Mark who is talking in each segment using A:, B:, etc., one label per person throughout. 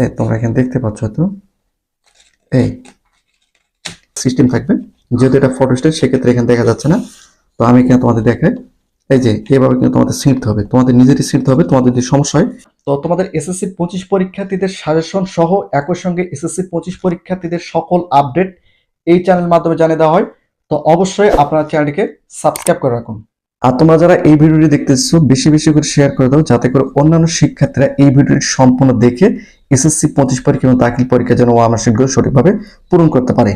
A: এই, তোমরা এখানে দেখতে পাচ্ছ তো এই সিস্টেম থাকবে। যেহেতু এটা ফটো স্টেট সেক্ষেত্রে এখানে দেখা যাচ্ছে না। তো আমি এখানে তোমাদের দেখাই। এই যে, এভাবে কিন্তু তোমাদের ছিঁড়তে হবে। তোমাদের নিজেরই ছিঁড়তে হবে, তোমাদের যদি সমস্যা হয়। তো তোমাদের এসএসসি পঁচিশ পরীক্ষার্থীদের সাজেশন সহ একই সঙ্গে এসএসসি পঁচিশ পরীক্ষার্থীদের সকল আপডেট এই চ্যানেলের মাধ্যমে জানিয়ে দেওয়া হয়। তো অবশ্যই আপনার চ্যানেলটিকে সাবস্ক্রাইব করে রাখুন। আর তোমরা যারা এই ভিডিওটি দেখতেছো, বেশি বেশি করে শেয়ার করে দাও, যাতে করে অন্যান্য শিক্ষার্থীরা এই ভিডিওটি সম্পূর্ণ দেখে এসএসসি পঁচিশ পরীক্ষা এবং দাখিল পরীক্ষা যেন শীঘ্র সঠিকভাবে পূরণ করতে পারে।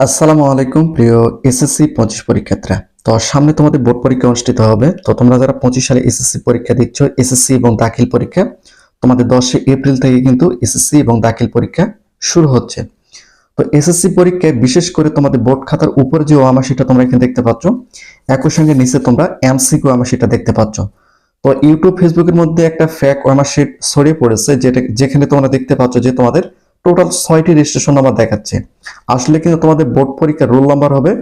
A: আসসালামু আলাইকুম, প্রিয় এসএসসি পঁচিশ পরীক্ষার্থীরা। তো সামনে তোমাদের বোর্ড পরীক্ষা অনুষ্ঠিত হবে। তো তোমরা যারা পঁচিশ সালে এসএসসি পরীক্ষা দিচ্ছ, এসএসসি এবং দাখিল পরীক্ষা, তোমাদের দশই এপ্রিল থেকে কিন্তু এসএসসি এবং দাখিল পরীক্ষা শুরু হচ্ছে। তো এসএসসি পরীক্ষায় বিশেষ করে তোমাদের বোর্ড খাতার উপরে যে ওয়ামা সেটা তোমরা এখানে দেখতে পাচ্ছ। একই সঙ্গে নিচে তোমরা এমসিকিউ সেটা দেখতে পাচ্ছ। তো ইউটিউব ফেসবুকের মধ্যে একটা ফ্যাক ওয়ামা শিট ছড়িয়ে পড়েছে, যেটা যেখানে তোমরা দেখতে পাচ্ছ যে তোমাদের টোটাল ছয়টি রেজিস্ট্রেশন নাম্বার দেখাচ্ছে। আসলে কিন্তু তোমাদের বোর্ড পরীক্ষার রোল নাম্বার হবে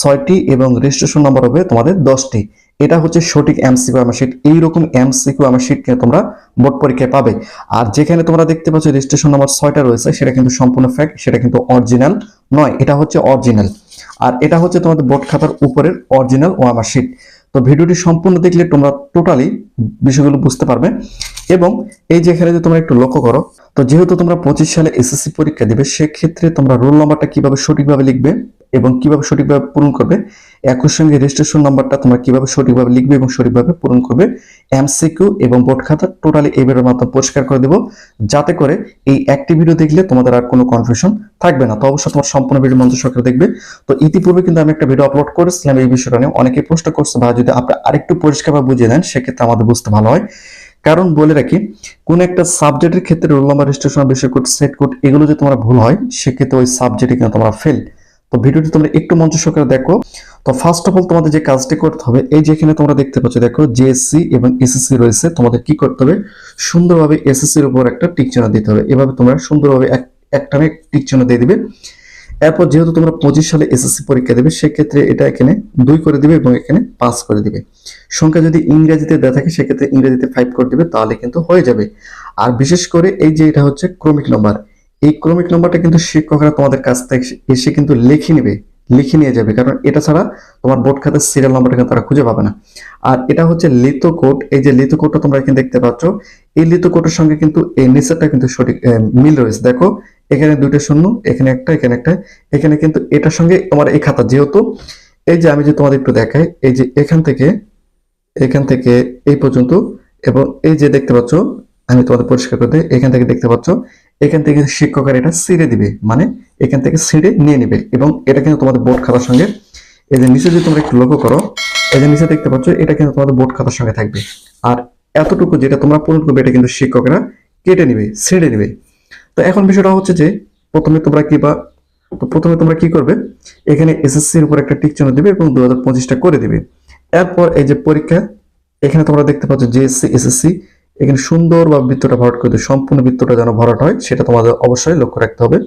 A: ছয়টি এবং রেজিস্ট্রেশন নাম্বার হবে তোমাদের দশটি। এটা হচ্ছে সঠিক এমসিকিউ আমার শিট এইরকম এমসিকিউ আমার শিট কিন্তু তোমরা বোর্ড পরীক্ষায় পাবে। আর যেখানে তোমরা দেখতে পাচ্ছ রেজিস্ট্রেশন নাম্বার ছয়টা রয়েছে, সেটা কিন্তু সম্পূর্ণ ফ্যাক্ট সেটা কিন্তু অরিজিনাল নয়, এটা হচ্ছে অরিজিনাল আর এটা হচ্ছে তোমাদের বোর্ড খাতার উপরের অরিজিনাল ও আমার শিট তো ভিডিওটি সম্পূর্ণ দেখলে তোমরা টোটালি বিষয়গুলো বুঝতে পারবে। এবং এই যে এখানে যে তোমরা একটু লক্ষ্য করো, তো যেহেতু তোমরা পঁচিশ সালে এসএসসি পরীক্ষা দিবে, সেক্ষেত্রে তোমরা রোল নাম্বারটা কীভাবে সঠিকভাবে লিখবে এবং কীভাবে সঠিকভাবে পূরণ করবে, একই সঙ্গে রেজিস্ট্রেশন নাম্বারটা তোমরা কীভাবে সঠিকভাবে লিখবে এবং সঠিকভাবে পূরণ করবে এমসিকিউ এবং বোর্ড খাতা টোটালি ভিডিওর মাধ্যমে পরিষ্কার করে দেবো, যাতে করে এই একটি ভিডিও দেখলে তোমাদের আর কোনো কনফিউশন থাকবে না। তো অবশ্যই তোমার সম্পূর্ণ ভিডিও মঞ্চ সরকার দেখবে। তো ইতিপূর্বে কিন্তু আমি একটা ভিডিও আপলোড করেছিলাম, এই বিষয়টা নিয়ে অনেকে প্রশ্ন করছে বা যদি আপনি আরেকটু পরিষ্কারভাবে বুঝিয়ে দেন, সেক্ষেত্রে আমাদের বুঝতে ভালো হয়। কারণ বলে রাখি, কোন একটা সাবজেক্টের ক্ষেত্রে রোল নাম্বার রেজিস্ট্রেশন বিষয় কোড সেট কোড এগুলো যদি তোমার ভুল হয়, সেক্ষেত্রে ওই সাবজেক্টে কিন্তু তোমরা ফেল তো ভিডিওটি তোমরা একটু মঞ্চ সহকারে দেখো। তো ফার্স্ট অফ অল তোমাদের যে কাজটি করতে হবে, এই যেখানে তোমরা দেখতে পাচ্ছ, দেখো জেএসসি এবং এসএসসি রয়েছে, তোমাদের কি করতে হবে? সুন্দরভাবে এসএসসি এর উপর একটা টিক চিহ্ন দিতে হবে। এভাবে তোমরা সুন্দরভাবে এক একটানে টিক চিহ্ন দিয়ে দিবে। এরপর যেহেতু তোমরা পঁচিশ সালে এসএসসি পরীক্ষা দেবে, সেক্ষেত্রে এটা এখানে দুই করে দিবে এবং এখানে পাঁচ করে দিবে। সংখ্যা যদি ইংরেজিতে দেওয়া থাকে, সেক্ষেত্রে ইংরেজিতে ফাইভ করে দিবে, তাহলে কিন্তু হয়ে যাবে। আর বিশেষ করে এই যে এটা হচ্ছে ক্রমিক নম্বর এই ক্রমিক নম্বরটা কিন্তু শিক্ষকরা তোমাদের কাছ থেকে এসে কিন্তু লিখে নেবে, লিখে নিয়ে যাবে। কারণ এটা ছাড়া তোমার বোর্ড খাতার সিরিয়াল নাম্বারটা কিন্তু তারা খুঁজে পাবে না। আর এটা হচ্ছে লিতো কোড। এই যে লিতো কোডটা তোমরা এখানে দেখতে পাচ্ছ, এই লিতো কোডের সঙ্গে কিন্তু এই নিচেরটা কিন্তু সঠিক মিল রয়েছে। দেখো এখানে দুইটা শূন্য, এখানে একটা এখানে একটা। এখানে কিন্তু এটার সঙ্গে তোমার এই খাতা, যেহেতু এই যে আমি যে তোমাদের একটু দেখাই, এই যে এখান থেকে এখান থেকে এই পর্যন্ত, এবং এই যে দেখতে পাচ্ছ, আমি তোমাদের পরিষ্কার করতে এখান থেকে দেখতে পাচ্ছ, এখান থেকে শিক্ষকের এটা ছিঁড়ে দিবে মানে এখান থেকে ছিঁড়ে নিয়ে নিবে, এবং এটা কিন্তু তোমাদের বোর্ড খাতার সঙ্গে, এই যে নিচে যদি তোমরা একটু লক্ষ্য করো, এই যে নিচে দেখতে পাচ্ছ, এটা কিন্তু তোমাদের বোর্ড খাতার সঙ্গে থাকবে। আর এতটুকু যেটা তোমরা পূরণ করবে, এটা কিন্তু শিক্ষকরা কেটে নিবে, ছিঁড়ে নিবে। তো এখন বিষয়টা হচ্ছে যে, প্রথমে তোমরা কি বা, তো প্রথমে তোমরা কি করবে, এখানে এসএসসি এর উপর একটা টিক চিহ্ন দিবে এবং দু হাজার করে দিবে। এরপর এই যে পরীক্ষা, এখানে তোমরা দেখতে পাচ্ছ জিএসসি, এসএসসি, এখানে সুন্দরভাবে বৃত্তটা ভরাট করে সম্পূর্ণ বৃত্তটা যেন ভরাট হয়, সেটা তোমাদের অবশ্যই লক্ষ্য রাখতে হবে।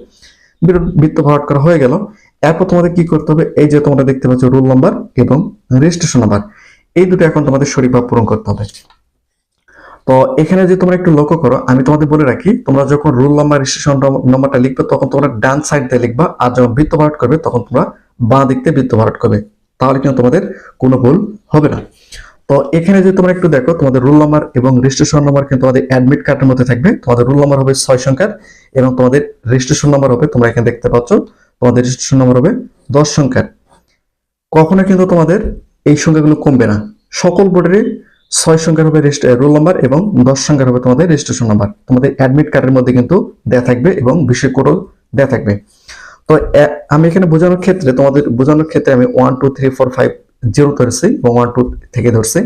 A: বৃত্ত- ভরাট করা হয়ে গেল। এরপর তোমাদের কি করতে হবে, এই যে তোমরা দেখতে পাচ্ছ রোল নাম্বার এবং রেজিস্ট্রেশন নাম্বার, এই দুটো এখন তোমাদের সঠিকভাবে পূরণ করতে হবে। তো এখানে যে তোমরা একটু লক্ষ্য করো, আমি তোমাদের বলে রাখি, তোমরা যখন রোল নাম্বার রেজিস্ট্রেশন নাম্বারটা লিখবে, তখন তোমরা ডান সাইড দিয়ে লিখবা, আর যখন বৃত্ত ভরাট করবে, তখন তোমরা বাঁ দিক দিয়ে বৃত্ত ভরাট করবে। তাহলে কিন্তু তোমাদের কোনো ভুল হবে না। তো এখানে যে তোমরা একটু দেখো, তোমাদের রোল নাম্বার এবং রেজিস্ট্রেশন নাম্বার কিন্তু তোমাদের অ্যাডমিট কার্ডের মধ্যে থাকবে। তোমাদের রোল নাম্বার হবে ছয় সংখ্যার এবং তোমাদের রেজিস্ট্রেশন নাম্বার হবে, তোমরা এখানে দেখতে পাচ্ছ, তোমাদের রেজিস্ট্রেশন নাম্বার হবে দশ সংখ্যার। কখনো কিন্তু তোমাদের এই সংখ্যাগুলো কমবে না। সকল বোর্ডেরই ছয় সংখ্যার হবে রোল নাম্বার এবং দশ সংখ্যার হবে তোমাদের রেজিস্ট্রেশন নাম্বার তোমাদের অ্যাডমিট কার্ডের মধ্যে কিন্তু দেয়া থাকবে এবং বিষয় কোডও দেয়া থাকবে। তো আমি এখানে বোঝানোর ক্ষেত্রে, তোমাদের বোঝানোর ক্ষেত্রে আমি one two three four five zero ধরছি এবং ওয়ান টু থেকে ধরছি।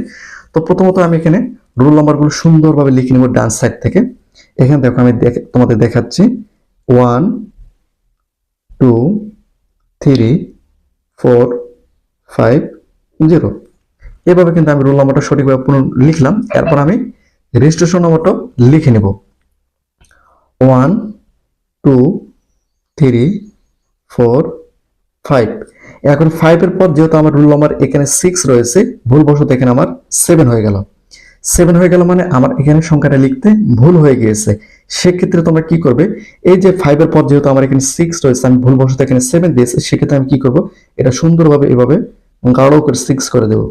A: তো প্রথমত আমি এখানে রোল নাম্বারগুলো সুন্দরভাবে লিখে নেব ডান সাইড থেকে। এখানে দেখো আমি তোমাদের দেখাচ্ছি। One two three four five zero এভাবে কিন্তু আমি রোল নাম্বারটা সঠিকভাবে পুনঃ লিখলাম। এরপর আমি রেজিস্ট্রেশন নাম্বারটাও লিখে নেব। One two three four five এখন ফাইভের পর যেহেতু আমার রুল নাম্বার এখানে সিক্স রয়েছে, ভুলবশত এখানে আমার সেভেন হয়ে গেল। সেভেন হয়ে গেল মানে আমার এখানে সংখ্যাটা লিখতে ভুল হয়ে গিয়েছে। সেক্ষেত্রে তোমরা কি করবে? এই যে ফাইভের পর যেহেতু আমার এখানে সিক্স রয়েছে, আমি ভুলবশত এখানে সেভেন দিয়েছি, সেক্ষেত্রে আমি কি করব? এটা সুন্দরভাবে এভাবে গাঢ় করে সিক্স করে দেবো।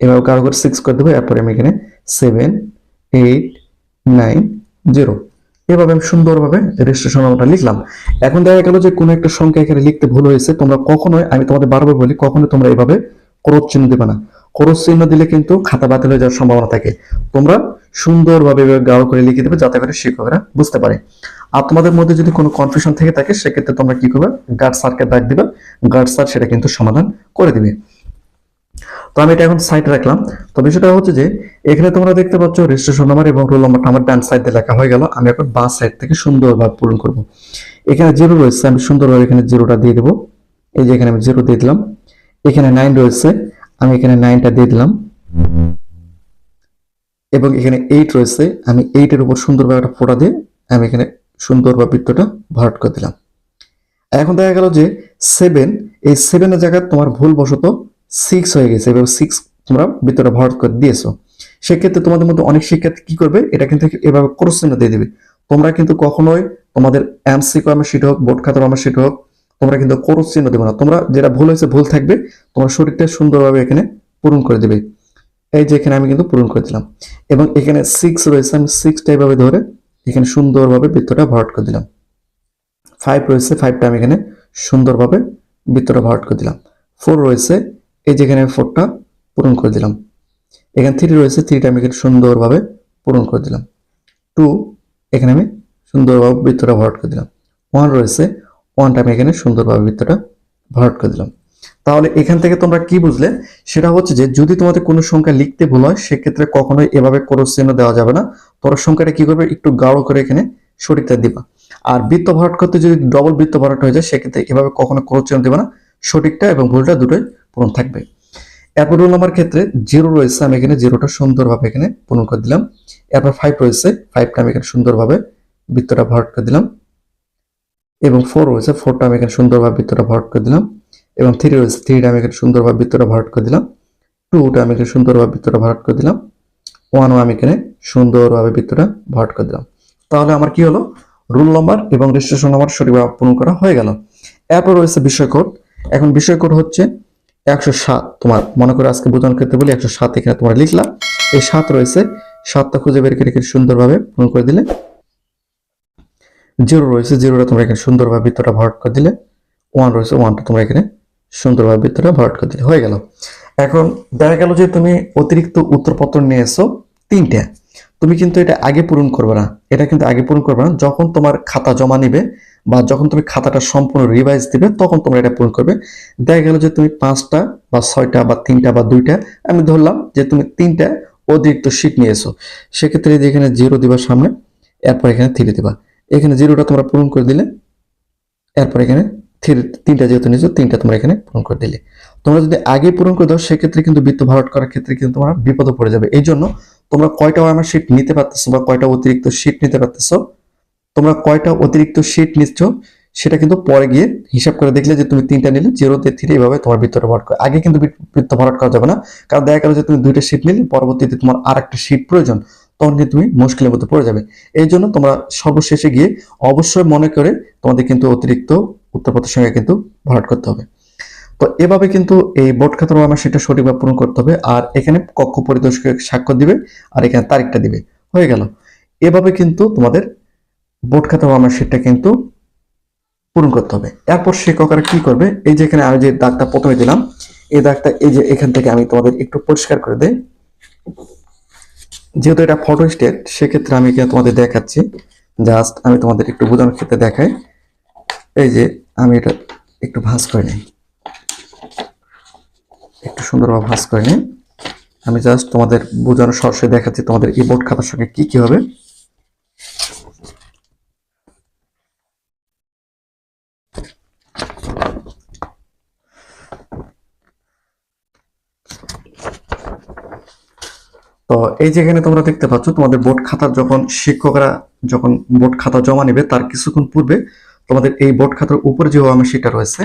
A: এভাবে গাঢ় করে সিক্স করে দেবো, এরপরে আমি এখানে সেভেন এইট নাইন জিরো এভাবে আমি সুন্দরভাবে রেজিস্ট্রেশন নাম্বারটা লিখলাম। এখন দেখা গেল যে কোনো একটা সংখ্যা এখানে লিখতে ভুল হয়েছে, তোমরা কখনোই, আমি তোমাদের বারবার বলি, কখনোই তোমরা এভাবে ক্রোধ চিহ্ন দেবে না। ক্রোধ চিহ্ন দিলে কিন্তু খাতা বাতিল হয়ে যাওয়ার সম্ভাবনা থাকে। তোমরা সুন্দরভাবে গাঢ় করে লিখে দেবে, যাতে করে শিক্ষকরা বুঝতে পারে। আর তোমাদের মধ্যে যদি কোনো কনফিউশন থেকে থাকে, সেক্ষেত্রে তোমরা কি করবে? গার্ড স্যারকে ডাক দিবে। গার্ড স্যার সেটা কিন্তু সমাধান করে দিবে। তো আমি এটা এখন সাইড রাখলাম। তো বিষয়টা হচ্ছে যে, এখানে তোমরা দেখতে পাচ্ছ রেজিস্ট্রেশন নাম্বার এবং রোল নাম্বারটা আমার ডান সাইডে লেখা হয়ে গেল। আমি এখন বাঁ সাইড থেকে সুন্দরভাবে পূরণ করব। এখানে জিরো রয়েছে, আমি সুন্দরভাবে এখানে জিরোটা দিয়ে দেবো। এই যে এখানে আমি জিরো দিয়ে দিলাম। এখানে নাইন রয়েছে, আমি এখানে নাইনটা দিয়ে দিলাম। এবং এখানে এইট রয়েছে, আমি এইটের উপর সুন্দরভাবে একটা ফোটা দিয়ে আমি এখানে সুন্দরভাবে বৃত্তটা ভরাট করে দিলাম। এখন দেখা গেল যে সেভেন এই সেভেনের জায়গায় তোমার ভুলবশত সিক্স হয়ে গেছে। এবার সিক্স তোমরা ভিতরে ভরাট করে দিয়েছ। সেক্ষেত্রে তোমাদের মধ্যে অনেক শিক্ষার্থী কি করবে? এটা কিন্তু এভাবে ক্রস চিহ্ন দিয়ে দিবে। তোমরা কিন্তু কখনোই তোমাদের এমসিকিউ আমার শিট হোক বোর্ড খাতার আমার শিট হোক, তোমরা কিন্তু ক্রস চিহ্ন দেবে না। তোমরা যেটা ভুল হয়েছে ভুল থাকবে, তোমার শরীরটা সুন্দরভাবে এখানে পূরণ করে দেবে। এই যে এখানে আমি কিন্তু পূরণ করে দিলাম। এবং এখানে সিক্স রয়েছে, আমি সিক্সটা এইভাবে ধরে এখানে সুন্দরভাবে বৃত্তটা ভরাট করে দিলাম। ফাইভ রয়েছে ফাইভটা আমি এখানে সুন্দরভাবে বৃত্তটা ভরাট করে দিলাম। ফোর রয়েছে এই যেখানে আমি ফোরটা পূরণ করে দিলাম। এখানে থ্রি রয়েছে থ্রিটা আমি এখানে সুন্দরভাবে পূরণ করে দিলাম। টু এখানে আমি সুন্দরভাবে বৃত্তটা ভরাট করে দিলাম। ওয়ান রয়েছে ওয়ানটা আমি এখানে সুন্দরভাবে বৃত্তটা ভরাট করে দিলাম। তাহলে এখান থেকে তোমরা কি বুঝলে? সেটা হচ্ছে যে যদি তোমাদের কোনো সংখ্যা লিখতে ভুল হয়, সেক্ষেত্রে কখনোই এভাবে ক্রস চিহ্ন দেওয়া যাবে না। তোমরা সংখ্যাটা কি করবে? একটু গাঢ় করে এখানে সঠিকটা দিবা। আর বৃত্ত ভরাট করতে যদি ডবল বৃত্ত ভরাট হয়ে যায়, সেক্ষেত্রে এভাবে কখনো ক্রস চিহ্ন দেবে না। সঠিকটা এবং ভুলটা দুটোই পূরণ থাকবে। এরপর রোল নাম্বার ক্ষেত্রে জিরো রয়েছে, আমি এখানে জিরোটা সুন্দরভাবে এখানে পূরণ করে দিলাম। এরপর ফাইভ রয়েছে ফাইভটা আমি এখানে সুন্দরভাবে বৃত্তটা ভরাট করে দিলাম। এবং ফোর রয়েছে ফোরটা আমি এখানে সুন্দরভাবে বৃত্তটা ভরাট করে দিলাম। এবং থ্রি রয়েছে থ্রিটা আমি এখানে সুন্দরভাবে বৃত্তটা ভরাট করে দিলাম। টুটা আমি এখানে সুন্দরভাবে বৃত্তটা ভরাট করে দিলাম। ওয়ানও আমি এখানে সুন্দরভাবে বৃত্তটা ভরাট করে দিলাম। তাহলে আমার কি হলো? রুল নাম্বার এবং রেজিস্ট্রেশন নাম্বার সঠিকভাবে পূরণ করা হয়ে গেল। এরপর রয়েছে বিষয় কোড। এখন বিষয় কোড হচ্ছে একশো সাত, তোমার মনে করে আজকে বোঝানোর ক্ষেত্রে বলি একশো সাত এখানে তোমরা লিখলাম। এই সাত রয়েছে, সাতটা খুঁজে বের করে সুন্দরভাবে পূরণ করে দিলে। জিরো রয়েছে, জিরোটা তোমরা এখানে সুন্দরভাবে ভরাট করে দিলে। ওয়ান রয়েছে, ওয়ানটা তোমরা এখানে সুন্দরভাবে ভরাট করে দিলে। হয়ে গেল। এখন দেখা গেল যে তুমি অতিরিক্ত উত্তরপত্র নিয়ে এসো তিনটা। তুমি কিন্তু এটা আগে পূরণ করবে না। এটা কিন্তু আগে পূরণ করবে না। যখন তোমার খাতা জমা নিবে বা যখন তুমি খাতাটা সম্পূর্ণ রিভাইজ দিবে, তখন তোমরা এটা পূরণ করবে। দেখা গেল যে তুমি পাঁচটা বা ছয়টা বা তিনটা বা দুইটা, আমি ধরলাম যে তুমি তিনটা অতিরিক্ত শীট নিয়েছো। সেক্ষেত্রে এই যে এখানে জিরো দিবা সামনে, এরপর এখানে থ্রি দিবা। এখানে জিরোটা তোমরা পূরণ করে দিলে, এরপর এখানে থ্রি তিনটা যেহেতু নিয়েছো, তিনটা তোমরা এখানে পূরণ করে দিলে। তোমরা যদি আগে পূরণ করে দাও, সেক্ষেত্রে কিন্তু বৃত্ত ভরাট করার ক্ষেত্রে কিন্তু তোমরা বিপদে পড়ে যাবে। এই জন্য তোমরা কয়টা আমার শীট নিতে পারতেছো বা কয়টা অতিরিক্ত শীট নিতে পারতেছো তোমরা কয়টা অতিরিক্ত শীট নিচ্ছ, সেটা কিন্তু পরে গিয়ে হিসাব করে দেখলে যে তুমি তিনটা নিলে জিরোতে থ্রি এইভাবে তোমার বৃত্তটা ভরাট করে। আগে কিন্তু বৃত্ত- ভরাট করা যাবে না, কারণ দেখা গেল যে তুমি দুইটা শীট নিলে, পরবর্তীতে তোমার আর একটা শীট প্রয়োজন, তখন কিন্তু তুমি মুশকিলের মধ্যে পড়ে যাবে। এই জন্য তোমরা সর্বশেষে গিয়ে অবশ্যই মনে করে তোমাদের কিন্তু অতিরিক্ত উত্তরপত্রের সঙ্গে কিন্তু ভরাট করতে হবে। তো এভাবে কিন্তু এই বোর্ড খাতার আমার সেটা সঠিকভাবে পূরণ করতে হবে, আর এখানে কক্ষ পরিদর্শক স্বাক্ষর দিবে, আর এখানে তারিখটা দিবে। হয়ে গেল। এভাবে কিন্তু তোমাদের বোর্ড খাতা আমার সেটা কিন্তু পূরণ করতে হবে। এরপর শিক্ষকরা কি করবে? এই যে এখানে আমি যে দাগটা প্রথমে দিলাম, এই দাগটা এই যে এখান থেকে আমি তোমাদের একটু পরিষ্কার করে দেই। যেহেতু এটা ফটো স্টেট সেক্ষেত্রে আমি এখানে তোমাদের দেখাচ্ছি। জাস্ট আমি তোমাদের একটু বোঝানোর ক্ষেত্রে দেখাই। এই যে আমি এটা একটু ভাঁজ করে নিই। একটু সুন্দরভাবে ভাঁজ করে নিই। আমি জাস্ট তোমাদের বোঝানোর সরাসরি দেখাচ্ছি তোমাদের এই বোর্ড খাতার সঙ্গে কি কি হবে। তো এই যে এখানে তোমরা দেখতে পাচ্ছ, তোমাদের বোর্ড খাতার যখন শিক্ষকরা যখন বোর্ড খাতা জমা নেবে, তার কিছুক্ষণ পূর্বে তোমাদের এই বোর্ড খাতার উপরে যে আমি সেটা রয়েছে,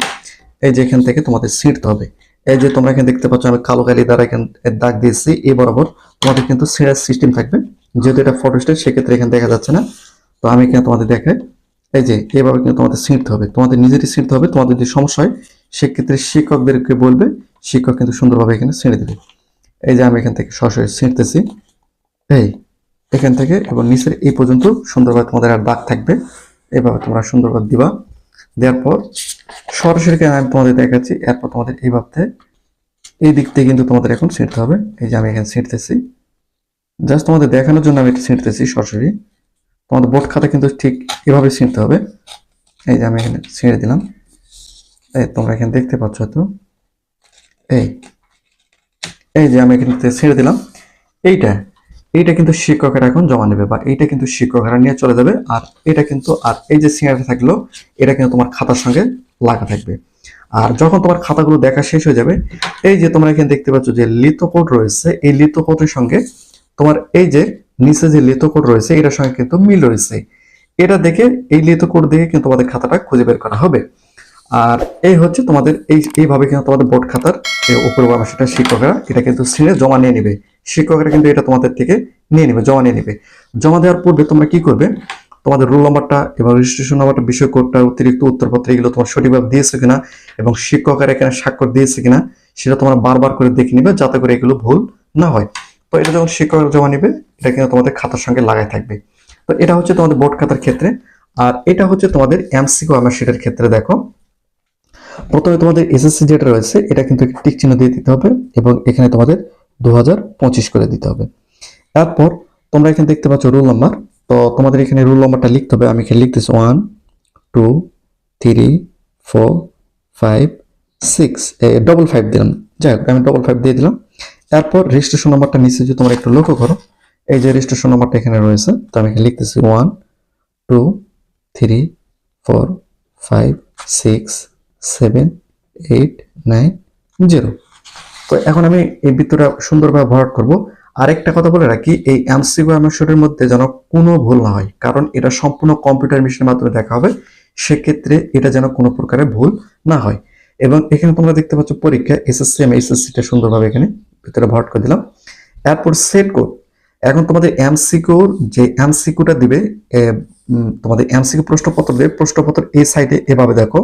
A: এই যে এখান থেকে তোমাদের ছিঁড়তে হবে। এই যে তোমরা এখানে দেখতে পাচ্ছ, আমি কালো কালি দ্বারা এখানে দাগ দিয়েছি এই বরাবর তোমাদের কিন্তু ছেঁড়ার সিস্টেম থাকবে। যেহেতু এটা ফটো স্টেট সেক্ষেত্রে এখানে দেখা যাচ্ছে না। তো আমি এখানে তোমাদের দেখাই, এই যে এভাবে কিন্তু তোমাদের ছিঁড়তে হবে। তোমাদের নিজেরই ছিঁড়তে হবে, তোমাদের যদি সমস্যা হয়, সেক্ষেত্রে শিক্ষকদেরকে বলবে, শিক্ষক কিন্তু সুন্দরভাবে এখানে ছিঁড়ে দেবে। এই যে আমি এখান থেকে সরাসরি ছিঁড়তেছি। এই, এখান থেকে এবং নিচের এই পর্যন্ত সুন্দরভাবে তোমাদের আর দাগ থাকবে। এভাবে তোমরা সুন্দরভাবে দিবা। দেওয়ার পর সরাসরি আমি তোমাদের দেখাচ্ছি, এরপর তোমাদের এইভাবে এই দিক থেকে কিন্তু তোমাদের এখন ছিঁড়তে হবে। এই যে আমি এখানে ছিঁড়তেছি। জাস্ট তোমাদের দেখানোর জন্য আমি এটা ছিঁড়তেছি সরাসরি। তোমাদের বোর্ড খাতা কিন্তু ঠিক এভাবে ছিঁড়তে হবে। এই যে আমি এখানে ছিঁড়ে দিলাম। এই, তোমরা এখানে দেখতে পাচ্ছ তো? এই এই যে আমি এখানে ছেড়ে দিলাম। এইটা এইটা কিন্তু শিক্ষকেরা এখন জমা নেবে বা এইটা কিন্তু শিক্ষকেরা নিয়ে চলে যাবে আর এটা কিন্তু, আর এই যে সিঙ্গারটা থাকল, এটা কিন্তু তোমার খাতার সঙ্গে লাগা থাকবে। আর যখন তোমার খাতাগুলো দেখা শেষ হয়ে যাবে, এই যে তোমরা এখানে দেখতে পাচ্ছ যে লিথোকোড রয়েছে, এই লিথোকোডের সঙ্গে তোমার এই যে নিচে যে লিথোকোড রয়েছে, এটার সঙ্গে কিন্তু মিল রয়েছে। এটা দেখে এই লিথোকোড দেখে কিন্তু তোমাদের খাতাটা খুঁজে বের করা হবে। আর এই হচ্ছে তোমাদের এই এইভাবে কিন্তু তোমাদের বোর্ড খাতার উপরে সেটা শিক্ষকরা, এটা কিন্তু শ্রেণি জমা নিয়ে নেবে। শিক্ষকরা কিন্তু এটা তোমাদের থেকে নিয়ে নেবে, জমা নিয়ে নেবে। জমা দেওয়ার পূর্বে তোমরা কি করবে? তোমাদের রোল নাম্বারটা এবং রেজিস্ট্রেশন নাম্বারটা বিষয় কোডটা অতিরিক্ত উত্তরপত্র, এগুলো তোমার সঠিকভাবে দিয়েছে কিনা এবং শিক্ষকেরা এখানে স্বাক্ষর দিয়েছে কিনা, সেটা তোমরা বারবার করে দেখে নিবে যাতে করে এগুলো ভুল না হয়। তো এটা যখন শিক্ষকরা জমা নিবে, এটা কিন্তু তোমাদের খাতার সঙ্গে লাগাই থাকবে। তো এটা হচ্ছে তোমাদের বোর্ড খাতার ক্ষেত্রে। আর এটা হচ্ছে তোমাদের এমসিকিউ আমার সেটার ক্ষেত্রে দেখো। প্রথমে তোমাদের এসএসসি যেটা রয়েছে, এটা কিন্তু টিক চিহ্ন দিয়ে দিতে হবে এবং এখানে তোমাদের দু হাজার পঁচিশ করে দিতে হবে। তারপর তোমরা এখানে দেখতে পাচ্ছ রুল নাম্বার তো তোমাদের এখানে রুল নাম্বারটা লিখতে হবে। আমি এখানে লিখতেছি one two three four five six double five দিলাম। যাই হোক, আমি ডবল ফাইভ দিয়ে দিলাম। তারপর রেজিস্ট্রেশন নাম্বারটা নিচে যদি তোমরা একটু লক্ষ্য করো, এই যে রেজিস্ট্রেশন নাম্বারটা এখানে রয়েছে, তো আমি এখানে লিখতেছি one two three four five six seven eight nine zero. তো এখন আমি এই বৃত্তটা সুন্দরভাবে ভরাট করব। আরেকটা কথা বলে রাখি, এই এমসিকিউ এমএসের মধ্যে যেন কোনো ভুল না হয়, কারণ এটা সম্পূর্ণ কম্পিউটার মেশিনের মাধ্যমে দেখা হবে, সেক্ষেত্রে এটা যেন কোনো প্রকারের ভুল না হয়। এবং এখানে তোমরা দেখতে পাচ্ছ পরীক্ষা, এসএসসি, আমি এসএসসিটা সুন্দরভাবে এখানে ভিতরে ভরাট করে দিলাম। এরপর সেট কোড। এখন তোমাদের এমসিকিউর যে এমসিকিউটা দিবে তোমাদের এমসিকিউ প্রশ্নপত্র দেবে, প্রশ্নপত্র এই সাইডে এভাবে দেখো।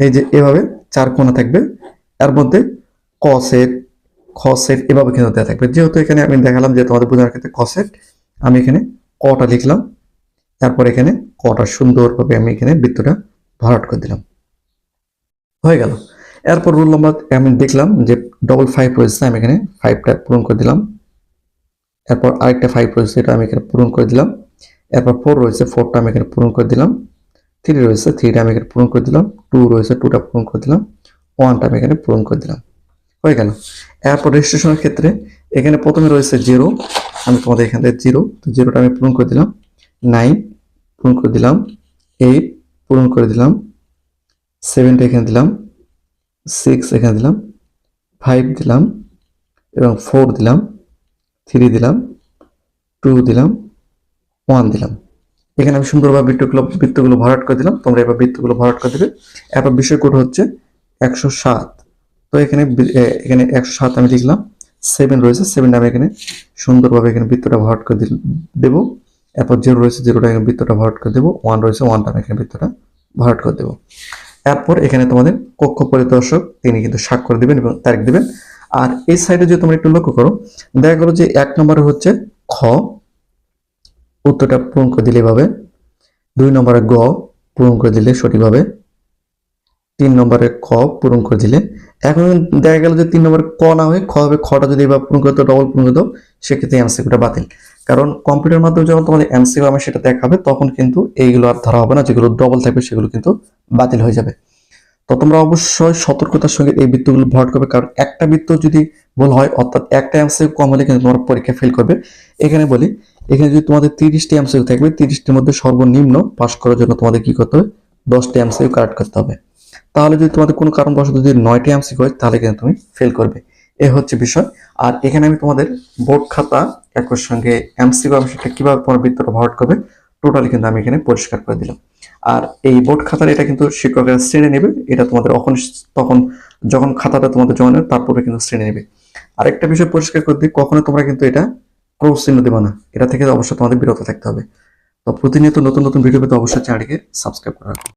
A: এই যে এভাবে চার কোণা থাকবে। এর মধ্যে ক সেট সেট এভাবে কিন্তু দেওয়া থাকবে। যেহেতু এখানে আমি দেখালাম যে তোমাদের বোঝানোর ক্ষেত্রে ক সেট আমি এখানে কটা লিখলাম। তারপর এখানে কটা সুন্দরভাবে আমি এখানে বৃত্তটা ভরাট করে দিলাম। হয়ে গেল। এরপর রুল নাম্বার আমি দেখলাম যে ডবল ফাইভ রয়েছে আমি এখানে ফাইভটা পূরণ করে দিলাম। এরপর আরেকটা ফাইভ রয়েছে এটা আমি এখানে পূরণ করে দিলাম। এরপর ফোর রয়েছে ফোরটা আমি এখানে পূরণ করে দিলাম। থ্রি রয়েছে থ্রিটা আমি এখানে পূরণ করে দিলাম। টু রয়েছে টুটা পূরণ করে দিলাম। ওয়ানটা আমি এখানে পূরণ করে দিলাম। হয়ে গেল। এরপর রেজিস্ট্রেশনের ক্ষেত্রে এখানে প্রথমে রয়েছে জিরো আমি তোমাদের এখান থেকে জিরো তো জিরোটা আমি পূরণ করে দিলাম। নাইন পূরণ করে দিলাম। এইট পূরণ করে দিলাম। সেভেনটা এখানে দিলাম। সিক্স এখানে দিলাম। ফাইভ দিলাম। এবং ফোর দিলাম। থ্রি দিলাম। টু দিলাম। ওয়ান দিলাম। এখানে আমি সুন্দরভাবে বৃত্তগুলো বৃত্তগুলো ভরাট করে দিলাম। তোমরা এবার বৃত্তগুলো ভরাট করে দেবে। এরপর বিষয় কোড হচ্ছে একশো সাত। তো এখানে এখানে একশো সাত আমি লিখলাম। সেভেন রয়েছে। সেভেন আমি এখানে সুন্দরভাবে এখানে বৃত্তটা ভরাট করে দেবো। এরপর জিরো রয়েছে। জিরোটা এখানে বৃত্তটা ভরাট করে দেবো। ওয়ান রয়েছে। ওয়ানটা আমি এখানে বৃত্তটা ভরাট করে দেবো। এরপর এখানে তোমাদের কক্ষ পরিদর্শক, তিনি কিন্তু স্বাক্ষর দিবেন এবং তারিখ দিবেন। আর এই সাইডে যদি তোমরা একটু লক্ষ্য করো, দেখা গেলো যে এক নম্বরে হচ্ছে খ। উত্তরটা পূরণ করে দিলে এভাবে। দুই নম্বরে গ পূরণ করে দিলে সঠিকভাবে। তিন নম্বরে খ পূরণ করে দিলে। এখন দেখা গেল যে তিন নম্বরে ক না হয়ে খ হবে, খটা যদি এবার পূরণ করতে ডবল পূরণ করে দাও, সেক্ষেত্রে এমসিকিউটা বাতিল। কারণ কম্পিউটার মাধ্যমে যখন তোমাদের এমসিকিউ আমার সেটা দেখাবে, তখন কিন্তু এইগুলো আর ধরা হবে না, যেগুলো ডবল থাকবে সেগুলো কিন্তু বাতিল হয়ে যাবে। তো তোমরা অবশ্যই সতর্কতার সঙ্গে এই বৃত্তগুলো ভরাট করবে, কারণ একটা বৃত্ত যদি ভুল হয়, অর্থাৎ একটা এমসিকিউ কম হলে কিন্তু তোমরা পরীক্ষা ফেল করবে। এখানে বলি এখানে যদি তোমাদের তিরিশটি এমসিকিউ থাকবে, তিরিশটির মধ্যে সর্বনিম্ন পাস করার জন্য তোমাদের কি করতে হবে? দশটি এমসিকিউ কারেক্ট করতে হবে। তাহলে যদি তোমাদের কোনো কারণবশত যদি নয়টি এমসিকিউ হয় তাহলে কিন্তু তুমি ফেল করবে। এ হচ্ছে বিষয়। আর এখানে আমি তোমাদের বোর্ড খাতা একর সঙ্গে এমসিকিউ আমি সেটা কীভাবে তোমার বৃত্তটা ভরাট করবে টোটালি কিন্তু আমি এখানে পরিষ্কার করে দিলাম। আর এই বোর্ড খাতার এটা কিন্তু শিক্ষকেরা শ্রেণি নেবে। এটা তোমাদের তখন তখন যখন খাতাটা তোমাদের জমা নেবে, তারপরে কিন্তু শ্রেণি নেবে। আরেকটা বিষয় পরিষ্কার করে দিই, কখনো তোমরা কিন্তু এটা ক্রস চিহ্ন দেবে না এটা থেকে অবশ্যই তোমাদের বিরত থাকতে হবে। তো প্রতিনিয়ত নতুন নতুন ভিডিও পেতে অবশ্যই চ্যানেলকে সাবস্ক্রাইব করে